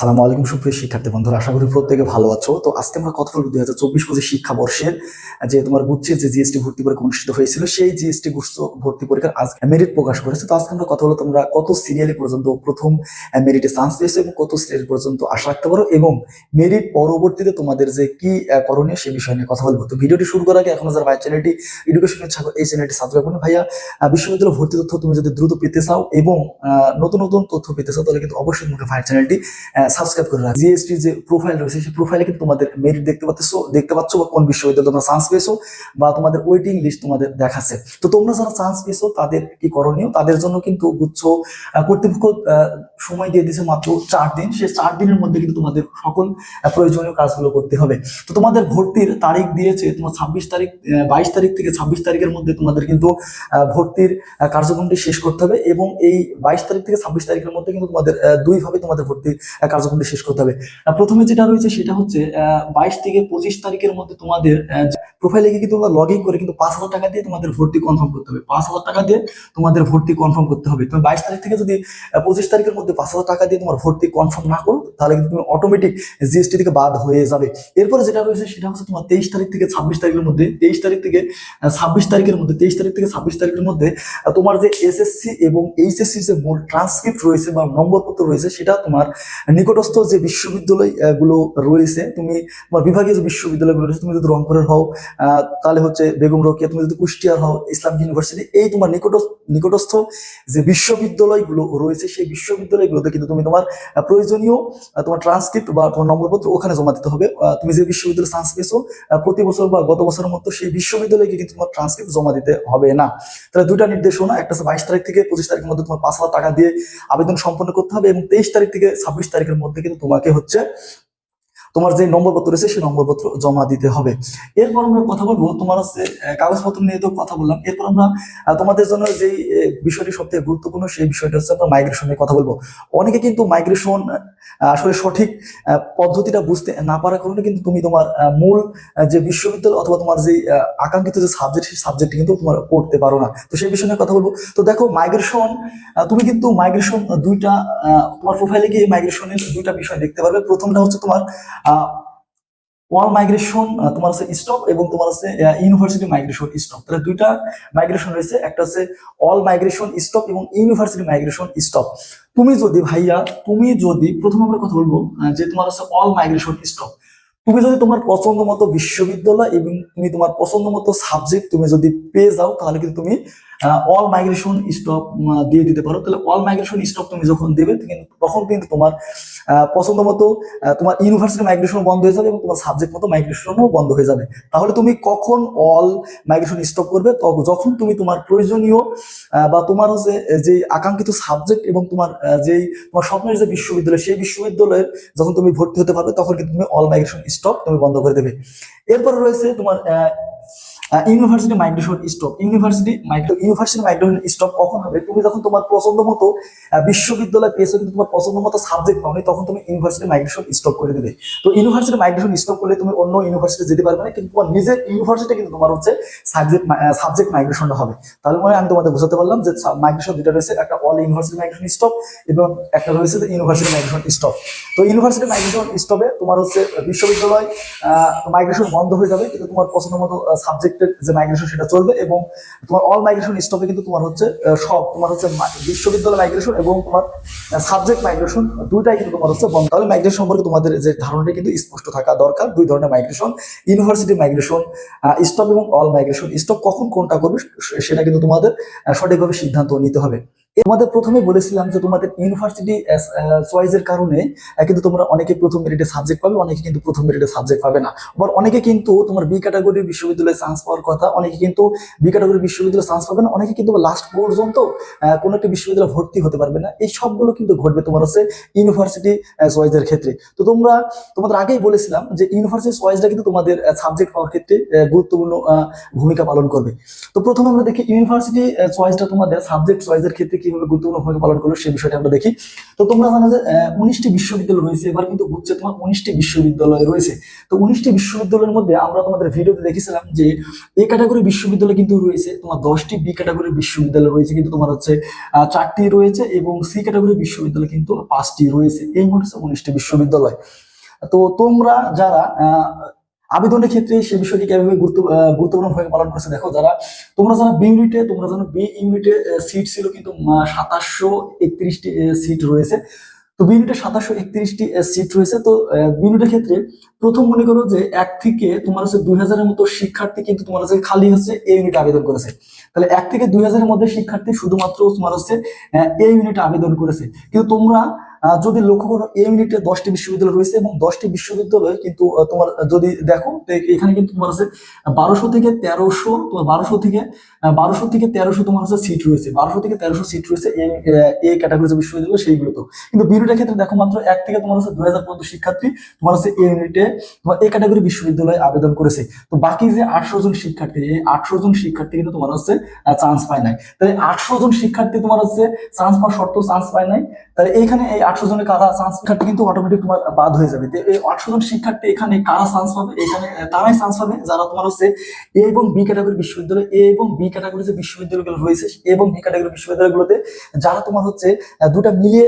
সালামু আলাইকুম সুপ্রিয় শিক্ষার্থী বন্ধুরা, আশা করি প্রত্যেকে ভালো আছো। তো আজকে আমরা কথা বলব দুই হাজার চব্বিশ পঁচিশ শিক্ষাবর্ষের, যে তোমার গুচ্ছের যে জিএসটি ভর্তি পরীক্ষা অনুষ্ঠিত হয়েছিল, সেই জিএসটি গুচ্ছ ভর্তি পরীক্ষার আজ মেরিট প্রকাশ করেছে। তো আজকে আমরা কথা বলব তোমরা কত সিরিয়ালে পর্যন্ত প্রথম মেরিটে চান্স পেয়েছ এবং কত সিরিয়াল পর্যন্ত আশা রাখতে পারো এবং মেরিট পরবর্তীতে তোমাদের যে কি করণীয় সে বিষয় নিয়ে কথা বলব। তো ভিডিওটি শুরু করার আগে এখনও যারা ভাই চ্যানেলটি এডুকেশন ছাগল এই চ্যানেলটি সাবস্ক্রাইব করুন। ভাইয়া বিশ্ববিদ্যালয় ভর্তি তথ্য তুমি যদি দ্রুত পেতে চাও এবং নতুন নতুন তথ্য পেতে চাও, তাহলে কিন্তু অবশ্যই তোমাকে ভাই চ্যানেলটি সাবস্ক্রাইব করে রাখো। জিএসটি যে প্রোফাইল রয়েছে, সেই প্রোফাইলে কিন্তু তোমাদের মেরিট দেখতে পাচ্ছ দেখতে পাচ্ছ বা কোন তোমরা চান্স পেয়েছ বা তোমাদের ওয়েটিং লিস্ট তোমাদের দেখাচ্ছে। তো তোমরা যারা চান্স পেয়েছ, তাদের কি করণীয়? তাদের জন্য কিন্তু গুচ্ছ কর্তৃপক্ষ সময় দিয়ে দিয়েছে মাত্র চার দিন। সেই চার দিনের মধ্যে কিন্তু তোমাদের সকল প্রয়োজনীয় কাজগুলো করতে হবে। তো তোমাদের ভর্তির তারিখ দিয়েছে, তোমার ছাব্বিশ তারিখ বাইশ তারিখ থেকে ছাব্বিশ তারিখের মধ্যে তোমাদের কিন্তু ভর্তির কার্যক্রমটি শেষ করতে হবে এবং এই বাইশ তারিখ থেকে ছাব্বিশ তারিখের মধ্যে কিন্তু তোমাদের দুইভাবে তোমাদের ভর্তির কার্যক্রমটি শেষ করতে হবে। প্রথমে যেটা রয়েছে সেটা হচ্ছে বাইশ থেকে পঁচিশ তারিখের মধ্যে তোমাদের প্রোফাইলে গিয়ে কিন্তু তোমরা লগ ইন করে কিন্তু পাঁচ হাজার টাকা দিয়ে তোমাদের ভর্তি কনফার্ম করতে হবে। পাঁচ হাজার টাকা দিয়ে তোমাদের ভর্তি কনফার্ম করতে হবে। তুমি বাইশ তারিখ থেকে যদি পঁচিশ তারিখের মধ্যে পাঁচ হাজার টাকা দিয়ে তোমার ভর্তি কনফার্ম না করো, তাহলে কিন্তু তুমি অটোমেটিক জিএসটি থেকে বাদ হয়ে যাবে। এরপরে যেটা রয়েছে সেটা হচ্ছে তোমার তেইশ তারিখ থেকে ছাব্বিশ তারিখের মধ্যে, তেইশ তারিখ থেকে ছাব্বিশ তারিখের মধ্যে, তেইশ তারিখ থেকে ছাব্বিশ তারিখের মধ্যে তোমার যে এসএসসি এবং এইচএসসি যে মূল ট্রান্সক্রিপ্ট রয়েছে বা নম্বরপত্র রয়েছে, সেটা তোমার নিকটস্থ যে বিশ্ববিদ্যালয় আহ, গুলো রয়েছে তুমি তোমার বিভাগীয় যে বিশ্ববিদ্যালয়গুলো রয়েছে তুমি যদি রংপুরের হও তাহলে হচ্ছে বেগম রোকেয়া তুমি যদি কুষ্টিয়ার হও ইসলাম ইউনিভার্সিটি এই তোমার নিকটস্থ নিকটস্থ যে বিশ্ববিদ্যালয়গুলো রয়েছে সেই বিশ্ববিদ্যালয়গুলোতে কিন্তু তুমি তোমার প্রয়োজনীয় তোমার ট্রান্সক্রিপ্ট বা তোমার নম্বরপত্র ওখানে জমা দিতে হবে। তুমি যে বিশ্ববিদ্যালয়ে চান্স পেয়েছ প্রতি বছর বা গত বছরের মতো সেই বিশ্ববিদ্যালয়ে কিন্তু তোমার ট্রান্সক্রিপ্ট জমা দিতে হবে না। তাহলে দুইটা নির্দেশনা একটা বাইশ তারিখ থেকে পঁচিশ তারিখের মধ্যে তোমার পাঁচ হাজার টাকা দিয়ে আবেদন সম্পন্ন করতে হবে এবং তেইশ তারিখ থেকে ছাব্বিশ মধ্যে কিন্তু তোমাকে হচ্ছে তোমার যে নম্বরপত্র রয়েছে, সেই নম্বরপত্র জমা দিতে হবে। এরপর আমরা কথা বলব, তোমার হচ্ছে কাগজপত্র নিয়ে তো কথা বললাম। এরপর আমরা তোমাদের জন্য যে বিষয়টি সবথেকে গুরুত্বপূর্ণ, সেই বিষয়টা হচ্ছে আমরা মাইগ্রেশন নিয়ে কথা বলব। অনেকে কিন্তু মাইগ্রেশন আসলে সঠিক পদ্ধতিটা বুঝতে না পারার কারণে কিন্তু তুমি তোমার মূল যে বিশ্ববিদ্যালয় অথবা তোমার যে আকাঙ্ক্ষিত যে সাবজেক্ট সেই সাবজেক্ট কিন্তু তোমার পড়তে পারো না। তো সেই বিষয় নিয়ে কথা বলব। তো দেখো মাইগ্রেশন তুমি কিন্তু মাইগ্রেশন দুইটা তোমার প্রোফাইলে গিয়ে মাইগ্রেশনের দুইটা বিষয় দেখতে পারবে। প্রথমটা হচ্ছে তোমার ওয়াল মাইগ্রেশন তোমার হচ্ছে স্টপ এবং তোমার হচ্ছে ইউনিভার্সিটি মাইগ্রেশন স্টপ তাহলে দুইটা মাইগ্রেশন রয়েছে, একটা হচ্ছে অল মাইগ্রেশন স্টপ এবং ইউনিভার্সিটি মাইগ্রেশন স্টপ তুমি যদি ভাইয়া, তুমি যদি, প্রথম আমরা কথা বলব যে তোমার হচ্ছে অল মাইগ্রেশন স্টপ তুমি যদি তোমার পছন্দ মতো বিশ্ববিদ্যালয় এবং তুমি তোমার পছন্দ মতো সাবজেক্ট তুমি যদি পেয়ে যাও, তাহলে কিন্তু তুমি অল মাইগ্রেশন স্টপ দিয়ে দিতে পারো। তাহলে অল মাইগ্রেশন স্টপ তুমি যখন দেবে তখন কিন্তু তোমার পছন্দ মতো তোমার ইউনিভার্সিটি মাইগ্রেশন বন্ধ হয়ে যাবে এবং তোমার সাবজেক্ট মতো মাইগ্রেশনও বন্ধ হয়ে যাবে। তাহলে তুমি কখন অল মাইগ্রেশন স্টপ করবে? যখন তুমি তোমার প্রয়োজনীয় বা তোমার হচ্ছে, যে আকাঙ্ক্ষিত সাবজেক্ট এবং তোমার যেই তোমার স্বপ্নের যে বিশ্ববিদ্যালয়, সেই বিশ্ববিদ্যালয়ের যখন তুমি ভর্তি হতে পারবে, তখন কিন্তু তুমি অল মাইগ্রেশন স্টপ তুমি বন্ধ করে দেবে। এরপর রয়েছে তোমার university migration stop university migration university migration stop কখন হবে? তুমি যখন তোমার পছন্দ মতো বিশ্ববিদ্যালয় পেয়েছ কিন্তু তোমার পছন্দ মতো সাবজেক্ট পাওনি, তখন তুমি ইউনিভার্সিটি মাইগ্রেশন স্টপ করে দেবে। তো ইউনিভার্সিটি মাইগ্রেশন স্টপ করলে তুমি অন্য ইউনিভার্সিটি যেতে পারবে না, কিন্তু তোমার নিজের ইউনিভার্সিটি কিন্তু তোমার হচ্ছে সাবজেক্ট সাবজেক্ট মাইগ্রেশনটা হবে। তাহলে মানে আমি তোমাদের বোঝাতে পারলাম যে মাইগ্রেশন দুটা রয়েছে, একটা অল ইউনিভার্সিটি মাইগ্রেশন স্টপ এবং একটা রয়েছে যে ইউনিভার্সিটি মাইগ্রেশন স্টপ তো ইউনিভার্সিটি মাইগ্রেশন স্টপে তোমার হচ্ছে বিশ্ববিদ্যালয় মাইগ্রেশন বন্ধ হয়ে যাবে, কিন্তু তোমার পছন্দ মতো যে মাইগ্রেশন সেটা চলবে এবং তোমার অল মাইগ্রেশন স্টপে কিন্তু তোমার হচ্ছে সব, তোমার হচ্ছে বিশ্ববিদ্যালয় মাইগ্রেশন এবং তোমার সাবজেক্ট মাইগ্রেশন দুইটাই কিন্তু তোমার হচ্ছে বন্ধ। তাহলে মাইগ্রেশন সম্পর্কে তোমাদের যে ধারণাটা কিন্তু স্পষ্ট থাকা দরকার। দুই ধরনের মাইগ্রেশন ইউনিভার্সিটি মাইগ্রেশন স্টপ এবং অল মাইগ্রেশন স্টপ কখন কোনটা করবে সেটা কিন্তু তোমাদের সঠিকভাবে সিদ্ধান্ত নিতে হবে। তোমাদের প্রথমে বলেছিলাম যে তোমাদের ইউনিভার্সিটি চয়েসের কারণে কিন্তু তোমরা অনেকে প্রথম মেরিটে সাবজেক্ট পাবে, অনেকে কিন্তু প্রথম মেরিটে সাবজেক্ট পাবে না। আবার অনেকে কিন্তু তোমার বি ক্যাটাগরির বিশ্ববিদ্যালয়ে চান্স পাওয়ার কথা, অনেকে কিন্তু বি ক্যাটাগরির বিশ্ববিদ্যালয়ে চান্স পাবে না, অনেকে কিন্তু লাস্ট পর্যন্ত কোনো একটা বিশ্ববিদ্যালয়ে ভর্তি হতে পারবে না। এই সবগুলো কিন্তু ঘটবে তোমার হচ্ছে ইউনিভার্সিটি চয়েসের ক্ষেত্রে। তো তোমরা, তোমাদের আগেই বলেছিলাম যে ইউনিভার্সিটি চয়েসটা কিন্তু তোমাদের সাবজেক্ট পাওয়ার ক্ষেত্রে গুরুত্বপূর্ণ ভূমিকা পালন করবে। তো প্রথমে আমরা দেখি ইউনিভার্সিটি চয়েসটা তোমাদের সাবজেক্ট চয়েসের ক্ষেত্রে কি কীভাবে গুরুত্বপূর্ণ ভূমিকা পালন করল সেই বিষয়টা আমরা দেখি। তো তোমরা জানো যে উনিশটি বিশ্ববিদ্যালয় রয়েছে। এবার কিন্তু গুচ্ছে তোমার উনিশটি বিশ্ববিদ্যালয় রয়েছে। তো উনিশটি বিশ্ববিদ্যালয়ের মধ্যে আমরা তোমাদের ভিডিওতে দেখেছিলাম যে, এ ক্যাটাগরি বিশ্ববিদ্যালয় কিন্তু রয়েছে, তোমার দশটি বি ক্যাটাগরি বিশ্ববিদ্যালয় রয়েছে, কিন্তু তোমার হচ্ছে চারটি রয়েছে এবং সি ক্যাটাগরি বিশ্ববিদ্যালয় কিন্তু পাঁচটি রয়েছে। এই মোট হচ্ছে উনিশটি বিশ্ববিদ্যালয়। তো তোমরা যারা আবেদনের ক্ষেত্রে সে বিষয়টি কীভাবে গুরুত্ব গুরুত্বপূর্ণ ভূমিকা পালন করছে? দেখো, যারা, তোমরা যারা বি ইউনিটে তোমরা জানো বি ইউনিটে সিট ছিল কিন্তু সাতাশশো একত্রিশটি সিট রয়েছে। তো বি ইউনিটে সাতাশশো একত্রিশটি সিট রয়েছে। তো বি ইউনিটের ক্ষেত্রে প্রথম মনে করো যে এক থেকে তোমার হচ্ছে দুই হাজারের মতো শিক্ষার্থী কিন্তু তোমার হচ্ছে খালি হচ্ছে এ ইউনিটে আবেদন করেছে। তাহলে এক থেকে দুই হাজারের মধ্যে শিক্ষার্থী শুধুমাত্র তোমার হচ্ছে এ ইউনিটে আবেদন করেছে। কিন্তু তোমরা যদি লক্ষ্য করো এই ইউনিটে দশটি বিশ্ববিদ্যালয় রয়েছে এবং দশটি বিশ্ববিদ্যালয় কিন্তু তোমার, যদি দেখো এখানে কিন্তু তোমার আছে বারোশো থেকে তেরোশো, তোমার বারোশো থেকে বারোশো থেকে তেরোশো তোমার হচ্ছে সিট রয়েছে। বারোশো থেকে তেরোশো সিট রয়েছে এই এই ক্যাটাগরি যে বিশ্ববিদ্যালয়, সেইগুলো তো। কিন্তু বিউনিটের ক্ষেত্রে দেখো মাত্র এক থেকে তোমার হচ্ছে দুই হাজার পর্যন্ত শিক্ষার্থী, তোমার হচ্ছে এই ইউনিটে তোমার এই ক্যাটাগরি বিশ্ববিদ্যালয়ে আবেদন করেছে। তো বাকি যে আটশো জন শিক্ষার্থী, এই আটশো জন শিক্ষার্থী কিন্তু তোমার হচ্ছে চান্স পায় নাই। তাহলে আটশো জন শিক্ষার্থী তোমার হচ্ছে চান্স পাওয়ার শর্ত চান্স পায় নাই। তাহলে এইখানে এই আটশো জনের কারা চান্স শিক্ষার্থী কিন্তু অটোমেটিক তোমার বাদ হয়ে যাবে। এই আটশো জন শিক্ষার্থী এখানে কারা চান্স পাবে? এখানে তারাই চান্স পাবে। যারা তোমার হচ্ছে এ এবং বি ক্যাটাগরি বিশ্ববিদ্যালয় এ এবং বি ক্যাটাগরি যে বিশ্ববিদ্যালয়গুলো রয়েছে এবং বি ক্যাটাগরি বিশ্ববিদ্যালয়গুলোতে যারা তোমার হচ্ছে দুটা মিলিয়ে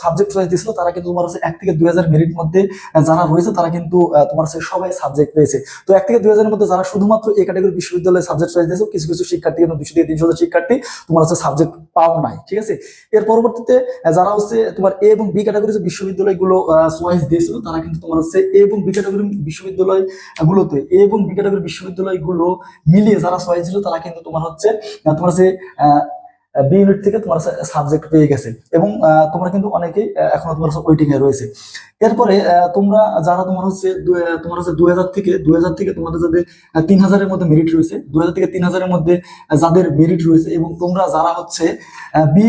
সাবজেক্ট চয়েস দিয়েছিল, তারা কিন্তু তোমার হচ্ছে এক থেকে দুই হাজার মেরিট মধ্যে যারা রয়েছে, তারা কিন্তু তোমার হচ্ছে সবাই সাবজেক্ট পেয়েছে। তো এক থেকে দুই হাজারের মধ্যে যারা শুধুমাত্র এ ক্যাটাগরি বিশ্ববিদ্যালয়ে সাবজেক্ট চয়েস দিয়েছে, কিছু কিছু শিক্ষার্থী কিন্তু দুশো থেকে তিনশো শিক্ষার্থী তোমার হচ্ছে সাবজেক্ট পাও নাই, ঠিক আছে? এর পরবর্তীতে যারা হচ্ছে তোমার এ এবং বি ক্যাটাগরি যে বিশ্ববিদ্যালয়গুলো চয়েস দিয়েছিল, তারা কিন্তু তোমার হচ্ছে এ এবং বি ক্যাটাগরি বিশ্ববিদ্যালয়গুলোতে এ এবং বি ক্যাটাগরি বিশ্ববিদ্যালয়গুলো মিলিয়ে যারা চয়েস ছিল তারা কিন্তু তোমার হচ্ছে তোমার হচ্ছে বি ইউনিট থেকে তোমার সাবজেক্ট পেয়ে গেছে। এবং তোমরা কিন্তু অনেকেই এখনও তোমার ওয়েটিং এ রয়েছে। এরপরে তোমরা যারা তোমার হচ্ছে তোমার হচ্ছে দুই হাজার থেকে দুই হাজার থেকে তোমাদের যাদের তিন হাজারের মধ্যে মেরিট রয়েছে দুই হাজার থেকে তিন হাজারের মধ্যে যাদের মেরিট রয়েছে এবং তোমরা যারা হচ্ছে বি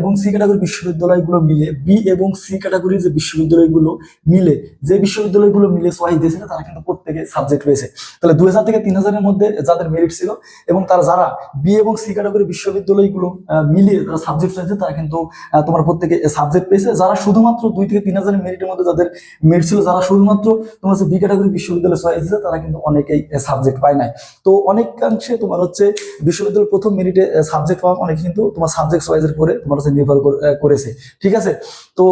এবং সি ক্যাটাগরি বিশ্ববিদ্যালয়গুলো মিলে বি এবং সি ক্যাটাগরির যে বিশ্ববিদ্যালয়গুলো মিলে, যে বিশ্ববিদ্যালয়গুলো মিলে চয়েস দিয়েছিল তারা কিন্তু প্রত্যেকে সাবজেক্ট রয়েছে। তাহলে দুই হাজার থেকে তিন হাজারের মধ্যে যাদের মেরিট ছিল এবং তারা যারা বি এবং সি ক্যাটাগরি বিশ্ববিদ্যালয়গুলো মিলিয়ে যারা সাবজেক্ট চাইছে তারা কিন্তু তোমার প্রত্যেকে সাবজেক্ট পেয়েছে। যারা শুধুমাত্র দুই থেকে তিন হাজার মেরিটের মধ্যে যাদের মেরিট ছিল, যারা শুধুমাত্র তোমার হচ্ছে বি ক্যাটাগরি বিশ্ববিদ্যালয় দিয়েছে, তারা কিন্তু অনেকেই সাবজেক্ট পায় নাই। তো অনেকাংশে তোমার হচ্ছে বিশ্ববিদ্যালয়ের প্রথম মেরিটে সাবজেক্ট পাওয়া অনেকে কিন্তু তোমার সাবজেক্ট চয়েসের পরে তোমার হচ্ছে নির্ভর করে- করেছে। ঠিক আছে? তো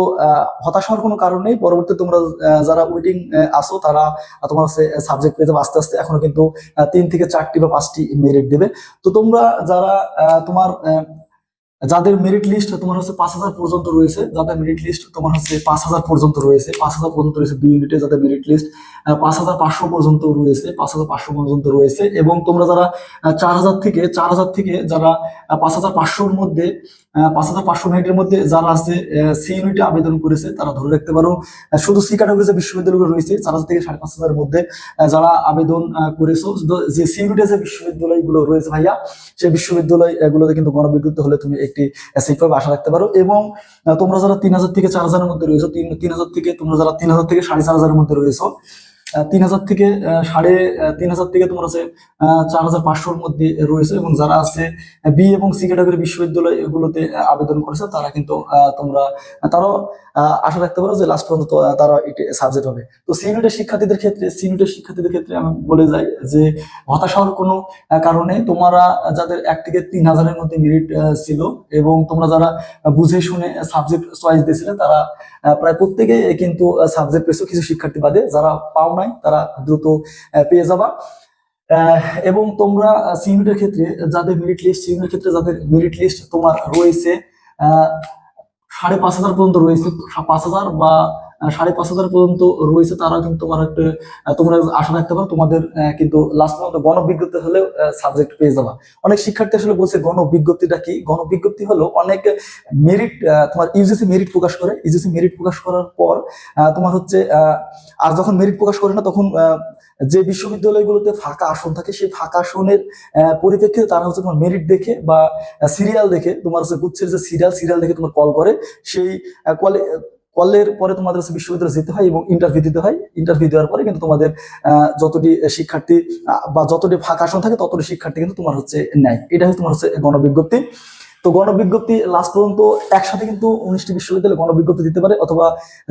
হতাশ হওয়ার কোনো কারণ নেই। পরবর্তী তোমরা যারা ওয়েটিং আসো তারা তোমার হচ্ছে সাবজেক্ট পেয়ে যাবে আস্তে আস্তে এখনও কিন্তু তিন থেকে চারটি বা পাঁচটি মেরিট দেবে। তো তোমরা যারা তোমার যাদের মেরিট লিস্ট তোমার হচ্ছে পাঁচ হাজার পর্যন্ত রয়েছে, যাদের মেরিট লিস্ট তোমার হচ্ছে পাঁচ হাজার পর্যন্ত রয়েছে, পাঁচ হাজার পর্যন্ত রয়েছে দুই ইউনিটে যাদের মেরিট লিস্ট পাঁচ হাজার পাঁচশো পর্যন্ত রয়েছে, পাঁচ হাজার পাঁচশো পর্যন্ত রয়েছে এবং তোমরা যারা চার হাজার থেকে, চার হাজার থেকে যারা পাঁচ হাজার পাঁচশোর মধ্যে পাঁচ হাজার পাঁচশো মেরিটের মধ্যে যারা আছে সি ইউনিটে আবেদন করেছে, তারা ধরে রাখতে পারো। শুধু সি ক্যাটাগরি যে বিশ্ববিদ্যালয়গুলো রয়েছে, চার হাজার থেকে সাড়ে পাঁচ হাজারের মধ্যে যারা আবেদন করেছ। যে সি ইউনিটে যে বিশ্ববিদ্যালয়গুলো রয়েছে ভাইয়া, সেই বিশ্ববিদ্যালয় গুলোতে কিন্তু গণবিজ্ঞপ্তি হলে তুমি একটি সিট পাবে আশা রাখতে পারো। এবং তোমরা যারা তিন হাজার থেকে চার হাজারের মধ্যে রয়েছো, তিন তিন হাজার থেকে তোমরা যারা তিন হাজার থেকে সাড়ে চার হাজারের মধ্যে রয়েছো তিন হাজার থেকে সাড়ে তিন হাজার থেকে তোমরা আছে চার হাজার পাঁচশোর মধ্যে রয়েছে এবং যারা আছে বি এবং সি ক্যাটাগরি বিশ্ববিদ্যালয় এগুলোতে আবেদন করেছে, তারা কিন্তু তোমরা, তারাও আশা রাখতে পারো যে লাস্ট পর্যন্ত তারা এটি সাবজেক্ট হবে। তো সি ইউনিটের শিক্ষার্থীদের ক্ষেত্রে সি ইউনিটের শিক্ষার্থীদের ক্ষেত্রে আমি বলে যাই যে, হতাশ হওয়ার কোনো কারণে তোমরা যাদের এক থেকে তিন হাজারের মধ্যে মেরিট ছিল এবং তোমরা যারা বুঝে শুনে সাবজেক্ট চয়েস দিয়েছিলে, তারা প্রায় প্রত্যেকে কিন্তু সাবজেক্ট পেয়েছ কিছু শিক্ষার্থী বাদে, যারা পাও নাই তারা দ্রুত পেয়ে যাবা। এবং তোমরা সিউনিটের ক্ষেত্রে যাদের মেরিট লিস্ট সিউনিটের ক্ষেত্রে যাদের মেরিট লিস্ট তোমার রয়েছে সাড়ে পাঁচ হাজার পর্যন্ত রয়েছে, পাঁচ হাজার বা সাড়ে পাঁচ হাজার পর্যন্ত রয়েছে তারা কিন্তু তোমার একটা তোমরা আশা রাখতে পারো, তোমাদের কিন্তু লাস্ট পর্যন্ত গণবিজ্ঞপ্তি হলেও সাবজেক্ট পেয়ে যাবা। অনেক শিক্ষার্থী আসলে বলছে গণবিজ্ঞপ্তিটা কি? গণবিজ্ঞপ্তি হলো অনেক মেরিট তোমার ইউজিসি মেরিট প্রকাশ করে। ইউজিসি মেরিট প্রকাশ করার পর তোমার হচ্ছে আর যখন মেরিট প্রকাশ করে না, তখন যে বিশ্ববিদ্যালয়গুলোতে ফাঁকা আসন থাকে, সেই ফাঁকা আসনের পরিপ্রেক্ষিতে তারা হচ্ছে তোমার মেরিট দেখে বা সিরিয়াল দেখে, তোমার হচ্ছে গুচ্ছের যে সিরিয়াল সিরিয়াল দেখে তোমার কল করে, সেই কলে কলের পরে তোমাদের বিশ্ববিদ্যালয়ে যেতে হয় এবং ইন্টারভিউ দিতে হয়। ইন্টারভিউ দেওয়ার পরে কিন্তু তোমাদের যতটি শিক্ষার্থী বা যতটি ফাঁকা আসন থাকে ততটি শিক্ষার্থী কিন্তু তোমার হচ্ছে নেয়। এটা হচ্ছে তোমার হচ্ছে গণবিজ্ঞপ্তি। তো গণবিজ্ঞপ্তি লাস্ট পর্যন্ত একসাথে কিন্তু উনিশটি বিশ্ববিদ্যালয় গণবিজ্ঞপ্তি দিতে পারে অথবা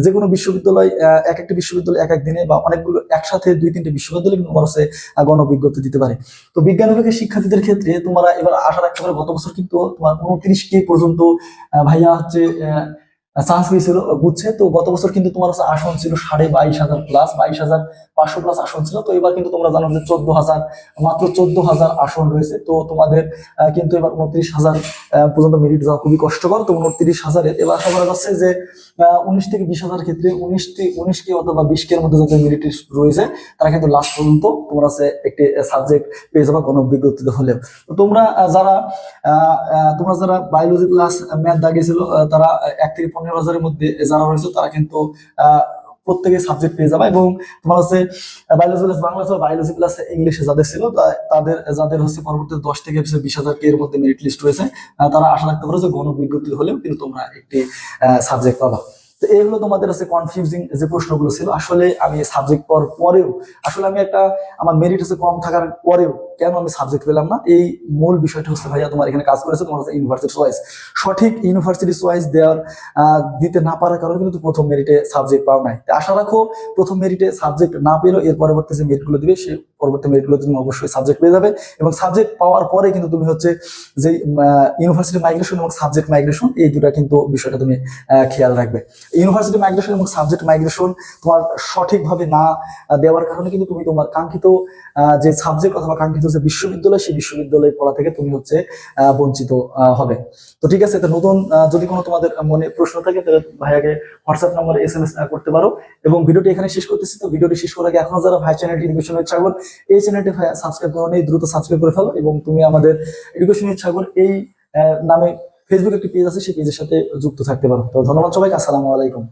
যে কোনো বিশ্ববিদ্যালয় এক একটি বিশ্ববিদ্যালয় এক এক দিনে বা অনেকগুলো একসাথে দুই তিনটি বিশ্ববিদ্যালয় কিন্তু হচ্ছে গণবিজ্ঞপ্তি দিতে পারে। তো বিজ্ঞান বিভাগের শিক্ষার্থীদের ক্ষেত্রে তোমরা এবার আশা রাখতে পারো গত বছর কিন্তু তোমার উনত্রিশটি পর্যন্ত ভাইয়া হচ্ছে চান্স পেয়েছিল বুঝছে তো গত বছর কিন্তু তোমার হচ্ছে আসন ছিল সাড়ে বাইশ হাজার প্লাস বাইশ হাজার পাঁচশো প্লাস আসন ছিল। তো এবার কিন্তু তোমরা জানো যে চোদ্দ হাজার, মাত্র চোদ্দ হাজার আসন রয়েছে। তো তোমাদের কিন্তু এবার উনত্রিশ হাজার পর্যন্ত মেরিট যাওয়া খুবই কষ্টকর। তো উনত্রিশ হাজারে এবার আশা করা যাচ্ছে যে উনিশ থেকে বিশ হাজার ক্ষেত্রে উনিশটি উনিশটি অথবা বিশকের মধ্যে যাদের মেরিট রয়েছে, তারা কিন্তু লাস্ট পর্যন্ত তোমরা হচ্ছে একটি সাবজেক্ট পেয়ে যাবে কোনো বিজ্ঞপ্তিতে হলেও। তো তোমরা যারা তোমরা যারা বায়োলজি ক্লাস ম্যাথ দাগিয়েছিল তারা এক থেকে পনেরো হাজারের মধ্যে যারা রয়েছে, তারা কিন্তু প্রত্যেকে সাবজেক্ট পেয়ে যাবে এবং তোমার হচ্ছে বায়োলজি প্লাস বাংলা ছিল বায়োলজি প্লাস ইংলিশে যাদের ছিল তাদের, যাদের হচ্ছে পরবর্তী দশ থেকে বিশ হাজার এর মধ্যে মেরিট লিস্ট রয়েছে তারা আশা রাখতে পারো যে গণ বিজ্ঞপ্তি হলেও কিন্তু তোমরা একটি সাবজেক্ট পাবা। তো এগুলো তোমাদের হচ্ছে কনফিউজিং যে প্রশ্নগুলো ছিল। আসলে আমি সাবজেক্ট পাওয়ার পরেও, আসলে আমি একটা, আমার মেরিট হচ্ছে কম থাকার পরেও কেন আমি সাবজেক্ট পেলাম না? এই মূল বিষয়টা হচ্ছে ভাইয়া তোমার এখানে কাজ করেছে, তোমার হচ্ছে ইউনিভার্সিটি চয়েস সঠিক ইউনিভার্সিটি চয়েস দেওয়ার দিতে না পারার কারণে কিন্তু প্রথম মেরিটে সাবজেক্ট পাও নাই। আশা রাখো, প্রথম মেরিটে সাবজেক্ট না পেলেও এর পরবর্তী যে মেরিটগুলো দিবে সেই পরবর্তী মেরিটগুলো তুমি অবশ্যই সাবজেক্ট পেয়ে যাবে এবং সাবজেক্ট পাওয়ার পরে কিন্তু তুমি হচ্ছে যে ইউনিভার্সিটি মাইগ্রেশন এবং সাবজেক্ট মাইগ্রেশন এই দুটা কিন্তু বিষয়টা তুমি খেয়াল রাখবে। ইউনিভার্সিটি মাইগ্রেশন এবং সাবজেক্ট মাইগ্রেশন তোমার সঠিকভাবে না দেওয়ার কারণে কিন্তু তুমি তোমার কাঙ্ক্ষিত যে সাবজেক্ট অথবা কাঙ্ক্ষিত যে বিশ্ববিদ্যালয়, সেই বিশ্ববিদ্যালয়ে পড়া থেকে তুমি হচ্ছে বঞ্চিত হবে। তো ঠিক আছে, তো নতুন যদি কোনো তোমাদের মনে প্রশ্ন থাকে, তাহলে ভাইয়াকে হোয়াটসঅ্যাপ নম্বরে এস এম এস করতে পারো। এবং ভিডিওটি এখানে শেষ করতেছি। তো ভিডিওটি শেষ করার আগে এখনও যারা ভাই চ্যানেলটি এডুকেশন ছাগল এই চ্যানেলটি সাবস্ক্রাইব করো নেই দ্রুত সাবস্ক্রাইব করে ফেলো এবং তুমি আমাদের এডুকেশন ছাগল এই নামে ফেসবুক একটি পেজ আছে, সেই পেজের সাথে যুক্ত থাকতে পারো। তো ধন্যবাদ সবাইকে, আসসালামু আলাইকুম।